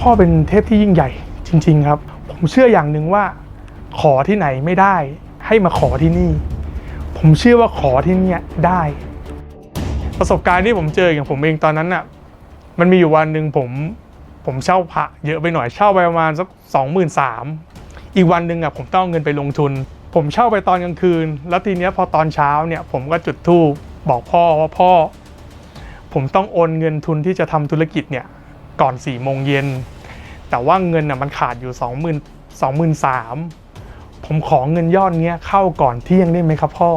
พ่อเป็นเทพที่ยิ่งใหญ่จริง ๆ ครับ ผมเชื่ออย่างหนึ่งว่า ขอที่ไหนไม่ได้ ให้มาขอที่นี่ ผมเชื่อว่าขอที่นี่ได้ ประสบการณ์ที่ผมเจออย่างผมเองตอนนั้นน่ะมันมีอยู่วันหนึ่งผมผมเช่าพระเยอะไปหน่อยเช่าไปประมาณสักสองหมื่นสามอีกวันหนึ่งอะผมต้องเงินไปลงทุน ผมเช่าไปตอนกลางคืน แล้วทีเนี้ยพอตอนเช้าเนี่ย ผมก็จุดธูปบอกพ่อว่าพ่อ ผมต้องโอนเงินทุนที่จะทำธุรกิจเนี่ย ก่อน4ี่โมงเย็น แต่ว่าเงินน่ะมันขาดอยู่ 2 0 0 0 0 2 3 0 0ผมขอเงินยอดเนี้ยเข้าก่อนเที่ยงได้ไหมครับพ่อ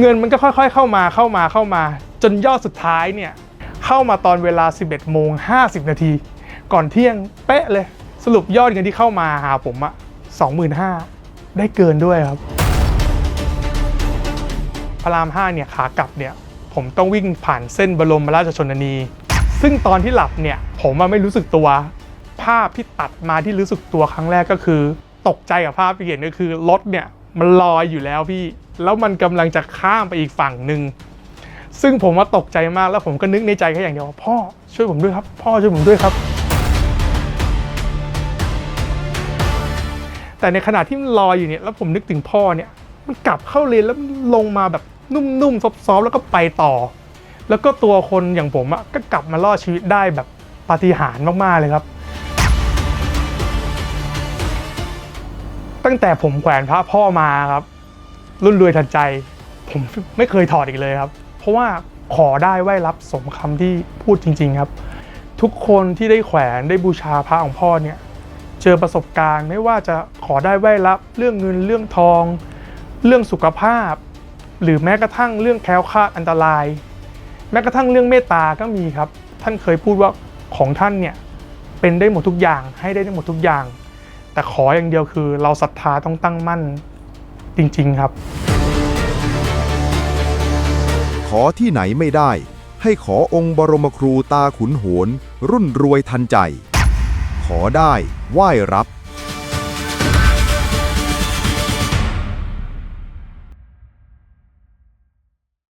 เงินมันก็ค่อยๆเข้ามาเข้ามาเข้ามา จนยอดสุดท้ายเนี่ยเข้ามาตอนเวลา 11โมง50 นาที ก่อนเที่ยงเป๊ะเลย สรุปยอดเงินที่เข้ามาหาผมอะ25,000ได้เกินด้วยครับ พระราม 5 เนี่ยขากลับเนี่ยผมต้องวิ่งผ่านเส้นบรมราชชนนี ซึ่งตอนที่หลับเนี่ยผมไม่รู้สึกตัว ภาพที่ตัดมาที่รู้สึกตัวครั้งแรกก็คือ ตกใจกับภาพที่เห็นก็คือรถเนี่ยมันลอยอยู่แล้วพี่ แล้วมันกำลังจะข้ามไปอีกฝั่งหนึ่งซึ่งผมว่าตกใจมากแล้วผมก็นึกในใจแค่อย่างเดียวว่าพ่อช่วยผมด้วยครับ พ่อช่วยผมด้วยครับ แต่ในขณะที่มันลอยอยู่เนี่ยแล้วผมนึกถึงพ่อเนี่ยมันกลับเข้าเลนแล้วลงมาแบบนุ่มๆซอฟๆแล้วก็ไปต่อ แล้วก็ตัวคนอย่างผมอะก็กลับมารอดชีวิตได้แบบปาฏิหาริย์มากๆเลยครับ ตั้งแต่ผมแขวนพระพ่อมาครับ รุ่นรวยทันใจ ผมไม่เคยถอดอีกเลยครับ เพราะว่าขอได้ไหว้รับสมคำที่พูดจริง ๆครับ ทุกคนที่ได้แขวนได้บูชาพระของพ่อเนี่ยเจอประสบการณ์ไม่ว่าจะขอได้ไหว้รับ เรื่องเงินเรื่องทอง เรื่องสุขภาพ หรือแม้กระทั่งเรื่องแคล้วคลาดอันตราย แม้กระทั่งเรื่องเมตตาก็มีครับ ท่านเคยพูดว่าของท่านเนี่ยเป็นได้หมดทุกอย่างให้ได้หมดทุกอย่าง แต่ขออย่างเดียวคือเราศรัทธาต้องตั้งมั่นจริง ๆครับ ขอที่ไหนไม่ได้ ให้ขอองค์บรมครูตาขุนโหนรุ่นรวยทันใจ ขอได้ไหว้รับ